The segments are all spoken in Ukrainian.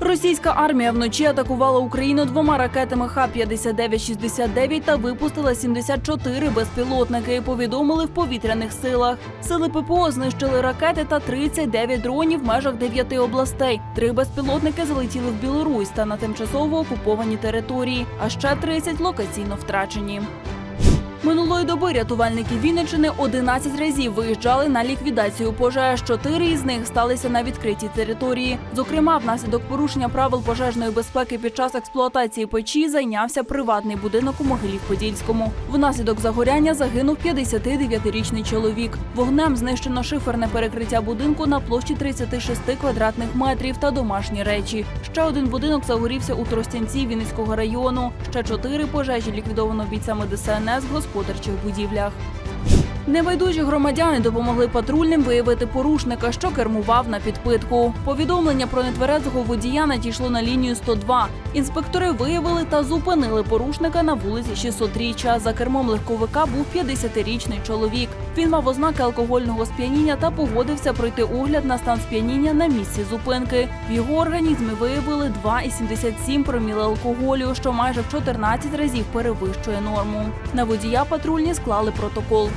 Російська армія вночі атакувала Україну двома ракетами Х-59-69 та випустила 74 безпілотники. Повідомили в повітряних силах. Сили ППО знищили ракети та 39 дронів в межах дев'яти областей. Три безпілотники залетіли в Білорусь та на тимчасово окуповані території, а ще 30 локаційно втрачені. Минулої доби рятувальники Вінничини 11 разів виїжджали на ліквідацію пожеж. Чотири із них сталися на відкритій території. Зокрема, внаслідок порушення правил пожежної безпеки під час експлуатації печі зайнявся приватний будинок у Могилів-Подільському. Внаслідок загоряння загинув 59-річний чоловік. Вогнем знищено шиферне перекриття будинку на площі 36 квадратних метрів та домашні речі. Ще один будинок загорівся у Тростянці Вінницького району. Ще чотири пожежі ліквідовано бійцями ДСНС господарчих будівлях. Небайдужі громадяни допомогли патрульним виявити порушника, що кермував на підпитку. Повідомлення про нетверезого водія надійшло на лінію 102. Інспектори виявили та зупинили порушника на вулиці 600-річчя. За кермом легковика був 50-річний чоловік. Він мав ознаки алкогольного сп'яніння та погодився пройти огляд на стан сп'яніння на місці зупинки. В його організмі виявили 2,77 проміли алкоголю, що майже в 14 разів перевищує норму. На водія патрульні склали протокол.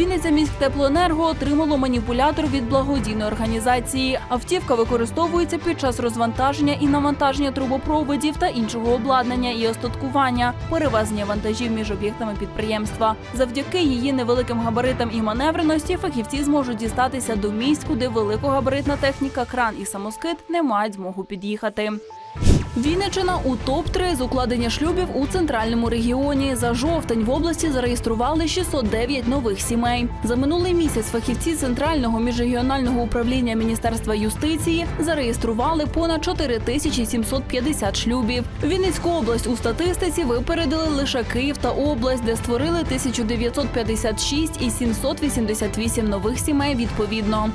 Вінниця міськтеплоенерго отримало маніпулятор від благодійної організації. Автівка використовується під час розвантаження і навантаження трубопроводів та іншого обладнання і остаткування, перевезення вантажів між об'єктами підприємства. Завдяки її невеликим габаритам і маневреності фахівці зможуть дістатися до місць, куди великогабаритна техніка, кран і самоскид не мають змогу під'їхати. Вінничина у топ-3 з укладення шлюбів у центральному регіоні. За жовтень в області зареєстрували 609 нових сімей. За минулий місяць фахівці центрального міжрегіонального управління Міністерства юстиції зареєстрували понад 4750 шлюбів. Вінницьку область у статистиці випередили лише Київ та область, де створили 1956 і 788 нових сімей відповідно.